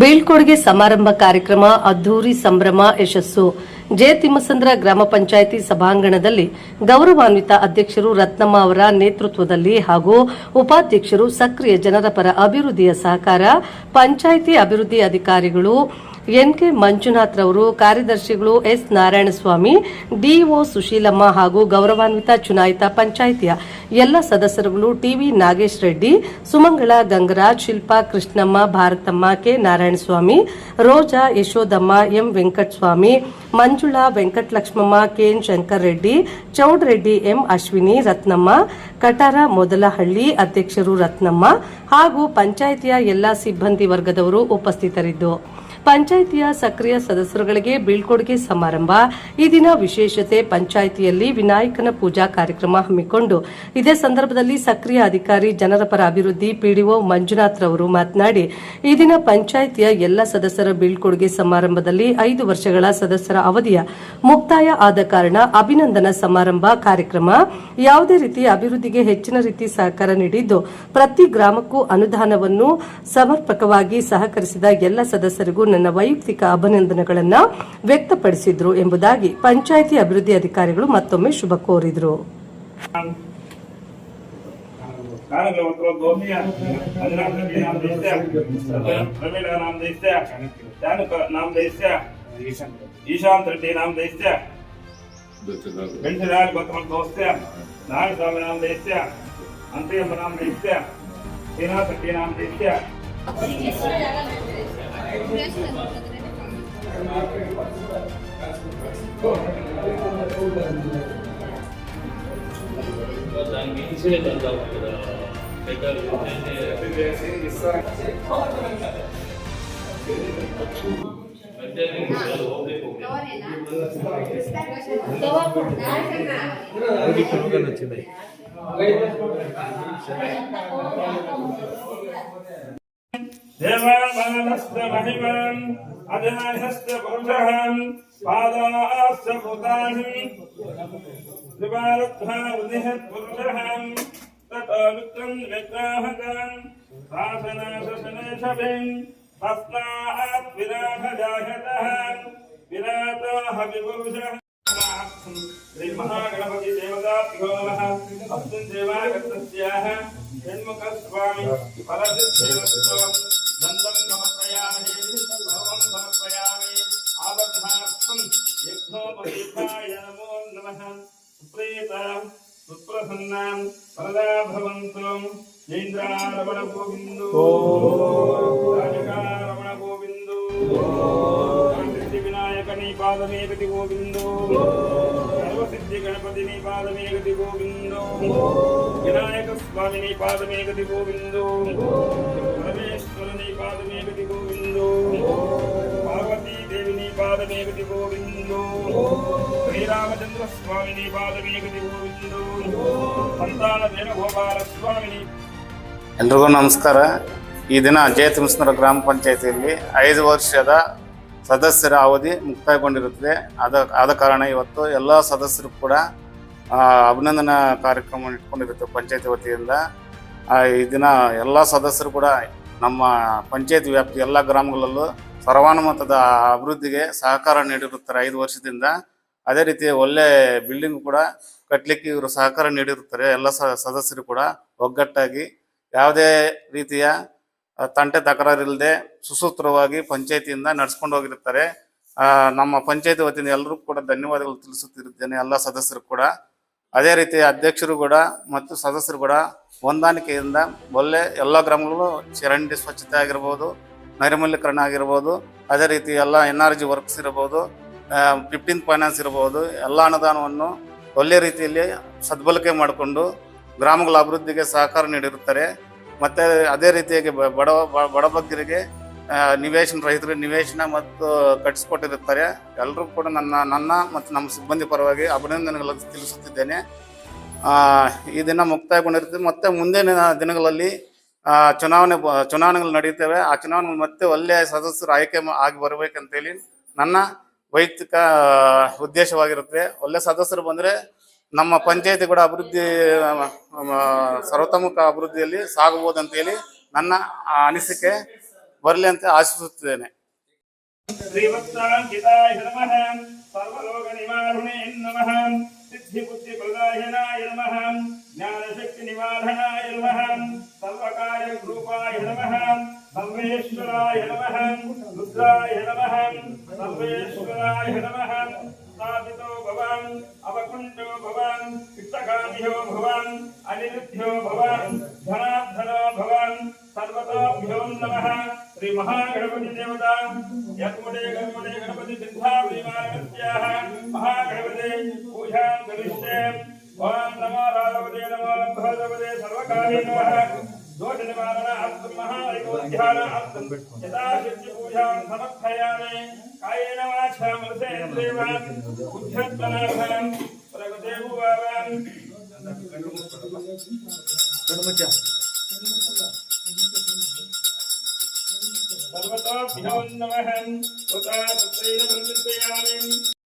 ಬೀಳ್ಕೊಡುಗೆ ಸಮಾರಂಭ ಕಾರ್ಯಕ್ರಮ ಅದ್ದೂರಿ ಸಂಭ್ರಮ ಯಶಸ್ಸು. ಜೆ ತಿಮ್ಮಸಂದ್ರ ಗ್ರಾಮ ಪಂಚಾಯಿತಿ ಸಭಾಂಗಣದಲ್ಲಿ ಗೌರವಾನ್ವಿತ ಅಧ್ಯಕ್ಷರು ರತ್ನಮ್ಮ ಅವರ ನೇತೃತ್ವದಲ್ಲಿ ಹಾಗೂ ಉಪಾಧ್ಯಕ್ಷರು ಸಕ್ರಿಯ ಜನರ ಪರ ಅಭಿವೃದ್ಧಿಯ ಸಹಕಾರ, ಪಂಚಾಯಿತಿ ಅಭಿವೃದ್ಧಿ ಅಧಿಕಾರಿಗಳು ಎನ್ಕೆ ಮಂಜುನಾಥ್ ರವರು ಕಾರ್ಯದರ್ಶಿಗಳು ಎಸ್ ನಾರಾಯಣಸ್ವಾಮಿ ಡಿಒ ಸುಶೀಲಮ್ಮ ಹಾಗೂ ಗೌರವಾನ್ವಿತ ಚುನಾಯಿತ ಪಂಚಾಯಿತಿಯ ಎಲ್ಲ ಸದಸ್ಯರುಗಳು T V Nagesh Reddy, Sumangala Gangaraj, Shilpa Krishnamma, Bharathamma K Narayanaswamy, Roja Yashodamma, M Venkataswamy, Manjula Venkatalakshmamma K N Shankar Reddy Chowdareddy M Ashwini Ratnamma, Katara Modalahalli ಅಧ್ಯಕ್ಷರು ರತ್ನಮ್ಮ ಹಾಗೂ ಪಂಚಾಯಿತಿಯ ಎಲ್ಲ ಸಿಬ್ಬಂದಿ ವರ್ಗದವರು ಉಪಸ್ಥಿತರಿದ್ದು. ಪಂಚಾಯಿತಿಯ ಸಕ್ರಿಯ ಸದಸ್ಯರುಗಳಿಗೆ ಬೀಳ್ಕೊಡುಗೆ ಸಮಾರಂಭ. ಈ ದಿನ ವಿಶೇಷತೆ, ಪಂಚಾಯಿತಿಯಲ್ಲಿ ವಿನಾಯಕನ ಪೂಜಾ ಕಾರ್ಯಕ್ರಮ ಹಮ್ಮಿಕೊಂಡು, ಇದೇ ಸಂದರ್ಭದಲ್ಲಿ ಸಕ್ರಿಯ ಅಧಿಕಾರಿ, ಜನರ ಪರ ಅಭಿವೃದ್ಧಿ, ಪಿಡಿಒ ಮಂಜುನಾಥ್ ರವರು ಮಾತನಾಡಿ, ಈ ದಿನ ಪಂಚಾಯಿತಿಯ ಎಲ್ಲ ಸದಸ್ಯರ ಬೀಳ್ಕೊಡುಗೆ ಸಮಾರಂಭದಲ್ಲಿ ಐದು ವರ್ಷಗಳ ಸದಸ್ಯರ ಅವಧಿಯ ಮುಕ್ತಾಯ ಆದ ಕಾರಣ ಅಭಿನಂದನಾ ಸಮಾರಂಭ ಕಾರ್ಯಕ್ರಮ. ಯಾವುದೇ ರೀತಿ ಅಭಿವೃದ್ಧಿಗೆ ಹೆಚ್ಚಿನ ರೀತಿ ಸಹಕಾರ ನೀಡಿದ್ದು, ಪ್ರತಿ ಗ್ರಾಮಕ್ಕೂ ಅನುದಾನವನ್ನು ಸಮರ್ಪಕವಾಗಿ ಸಹಕರಿಸಿದ ಎಲ್ಲ ಸದಸ್ಯರಿಗೂ ನನ್ನ ವೈಯಕ್ತಿಕ ಅಭಿನಂದನೆಗಳನ್ನು ವ್ಯಕ್ತಪಡಿಸಿದ್ರು ಎಂಬುದಾಗಿ ಪಂಚಾಯಿತಿ ಅಭಿವೃದ್ಧಿ ಅಧಿಕಾರಿಗಳು ಮತ್ತೊಮ್ಮೆ ಶುಭ ಕೋರಿದರು. ಈಶಾಂತ್ ರೆಡ್ಡಿ ನಾಮ ದೈಸ್ಯ ಬೆಂಚರಾಜ್ ಗೌತಮ ದೋಸ್ತ್ಯ ನಾರಾಯಣ ಸ್ವಾಮಿ ನಾಮ ದೈಸ್ಯ ಅಂತ್ರಿಯಮ್ಮ ನಾಮ ದೈಸ್ಯ ಶ್ರೀನಾಥ್ ರೆಡ್ಡಿ ನಾಮ ದೈಸ್ಯ దానికి ఇన్సిడెంట్ అంతా ఉంటుంది పెట్టాలి వచ్చింది దేవాలయ महिमन् अजनयश्च पुरुषः पादाश्च भूतानि निवारुद्धा उदिः पुरुषः ततो मित्रं विग्राहकान् शासनाशशनेशभिं तस्मात् विराट जायतः विराटाः विपुरुषः श्रीमहागणपति देवताभ्यो नमः। अस्मिन् देवागतस्याः जन्मकस्वामि परस्य नन्दं नमः। समर्पयामि सर्वं समर्पयामि आबद्धार्थं यज्ञोपदीपाय नमो नमः सुप्रीतां सुप्रसन्नां वरदा भवन्तु जैन्द्रारमण गोविन्दो राजकारमण गोविन्दो सिद्धिविनायक नी पादमे गति गोविन्दो सर्वसिद्धि गणपति नी पादमे ಪಾದಮೇಗತಿ ಶ್ರೀರಾಮಚಂದ್ರ ಸ್ವಾಮಿನಿ ಪಾದಮೇಗತಿ ಸಂತಾನ ಸ್ವಾಮಿನಿ ಎಲ್ರಿಗೂ ನಮಸ್ಕಾರ. ಈ ದಿನ ಜಯತಿಮಸ್ನರ ಗ್ರಾಮ ಪಂಚಾಯತಿಯಲ್ಲಿ ಐದು ವರ್ಷದ ಸದಸ್ಯರ ಅವಧಿ ಮುಕ್ತಾಯಗೊಂಡಿರುತ್ತದೆ. ಅದ ಆದ ಕಾರಣ ಇವತ್ತು ಎಲ್ಲ ಸದಸ್ಯರು ಕೂಡ ಅಭಿನಂದನಾ ಕಾರ್ಯಕ್ರಮ ಇಟ್ಕೊಂಡಿರುತ್ತೆ ಪಂಚಾಯತಿ ವತಿಯಿಂದ. ಈ ದಿನ ಎಲ್ಲ ಸದಸ್ಯರು ಕೂಡ ನಮ್ಮ ಪಂಚಾಯತ್ ವ್ಯಾಪ್ತಿ ಎಲ್ಲ ಗ್ರಾಮಗಳಲ್ಲೂ ಸರ್ವಾನುಮತದ ಅಭಿವೃದ್ಧಿಗೆ ಸಹಕಾರ ನೀಡಿರುತ್ತಾರೆ ಐದು ವರ್ಷದಿಂದ. ಅದೇ ರೀತಿ ಒಳ್ಳೆ ಬಿಲ್ಡಿಂಗ್ ಕೂಡ ಕಟ್ಟಲಿಕ್ಕೆ ಇವರು ಸಹಕಾರ ನೀಡಿರುತ್ತಾರೆ. ಎಲ್ಲ ಸದಸ್ಯರು ಕೂಡ ಒಗ್ಗಟ್ಟಾಗಿ ಯಾವುದೇ ರೀತಿಯ ತಂಟೆ ತಕರಾರಿಲ್ಲದೆ ಸುಸೂತ್ರವಾಗಿ ಪಂಚಾಯತಿಯಿಂದ ನಡೆಸ್ಕೊಂಡು ಹೋಗಿರುತ್ತಾರೆ. ನಮ್ಮ ಪಂಚಾಯತಿ ವತಿಯಿಂದ ಎಲ್ಲರೂ ಕೂಡ ಧನ್ಯವಾದಗಳು ತಿಳಿಸುತ್ತಿರುತ್ತೇನೆ. ಎಲ್ಲ ಸದಸ್ಯರು ಕೂಡ. ಅದೇ ರೀತಿ ಅಧ್ಯಕ್ಷರು ಕೂಡ ಮತ್ತು ಸದಸ್ಯರು ಕೂಡ ಹೊಂದಾಣಿಕೆಯಿಂದ ಒಳ್ಳೆ ಎಲ್ಲ ಗ್ರಾಮಗಳು ಚರಂಡಿ ಸ್ವಚ್ಛತೆ ಆಗಿರ್ಬೋದು ನೈರ್ಮಲ್ಯೀಕರಣ ಆಗಿರ್ಬೋದು, ಅದೇ ರೀತಿ ಎಲ್ಲ ಎನ್ ಆರ್ ಜಿ ವರ್ಕ್ಸ್ ಇರ್ಬೋದು ಫಿಫ್ಟೀನ್ ಫೈನಾನ್ಸ್ ಇರ್ಬೋದು, ಎಲ್ಲ ಅನುದಾನವನ್ನು ಒಳ್ಳೆ ರೀತಿಯಲ್ಲಿ ಸದ್ಬಳಕೆ ಮಾಡಿಕೊಂಡು ಗ್ರಾಮಗಳ ಅಭಿವೃದ್ಧಿಗೆ ಸಹಕಾರ ನೀಡಿರುತ್ತಾರೆ. ಮತ್ತು ಅದೇ ರೀತಿಯಾಗಿ ಬಡ ಬಡಬಗ್ಗರಿಗೆ ನಿವೇಶನ ರೈತರು ನಿವೇಶನ ಮತ್ತು ಕಟ್ಟಿಸ್ಕೊಟ್ಟಿರುತ್ತಾರೆ. ಎಲ್ಲರೂ ಕೂಡ ನನ್ನ ನನ್ನ ಮತ್ತು ನಮ್ಮ ಸಿಬ್ಬಂದಿ ಪರವಾಗಿ ಅಭಿನಂದನೆಗಳನ್ನು ತಿಳಿಸುತ್ತಿದ್ದೇನೆ. ಈ ದಿನ ಮುಕ್ತಾಯಗೊಂಡಿರುತ್ತೆ. ಮತ್ತು ಮುಂದಿನ ದಿನಗಳಲ್ಲಿ ಚುನಾವಣೆ ಬ- ಚುನಾವಣೆಗಳು ನಡೆಯುತ್ತವೆ. ಆ ಚುನಾವಣೆ ಮತ್ತೆ ಒಳ್ಳೆಯ ಸದಸ್ಯರು ಆಯ್ಕೆ ಆಗಿ ಬರ್ಬೇಕಂತೇಳಿ ನನ್ನ ವೈಯಕ್ತಿಕ ಉದ್ದೇಶವಾಗಿರುತ್ತೆ. ಒಳ್ಳೆ ಸದಸ್ಯರು ಬಂದರೆ ನಮ್ಮ ಪಂಚಾಯತಿ ಕೂಡ ಅಭಿವೃದ್ಧಿ ಆ, ಆ, ಸರ್ವತೋಮುಖ ಅಭಿವೃದ್ಧಿಯಲ್ಲಿ ಅಂತೇಳಿ ನನ್ನ ಆ, ಅನಿಸಿಕೆ ಬರಲಿ ಅಂತ ಆಶಿಸುತ್ತಿದ್ದೇನೆ सर्वेश्वराय नमः। सर्वेश्वराय नमः। स्थापितो भवान्, अवकुण्ठो भवान् वित्तकाम्यो भवान् अनिरुद्ध्यो भवान् धनाद्धनो भवान् सर्वतोभ्यो नमः। श्रीमहागणपतिदेवता यत्मुदे गणपते गणपतिसिद्धाविमानस्याः महागणपते पूजां करिष्ये। ॐ नमो राघवते, नमो भगवते सर्वकाले नमः। दोषनिवारण आत्मः हरिगोध्यान आत्मं यथा शक्ति సమర్థయామి కాయేన వాచా మనసేన దేవాన్ బుద్ధ్యత్మనాభాన్ ప్రగదేవాన్ కడుముచ్చా సర్వతో నమః ఉతా తత్రైన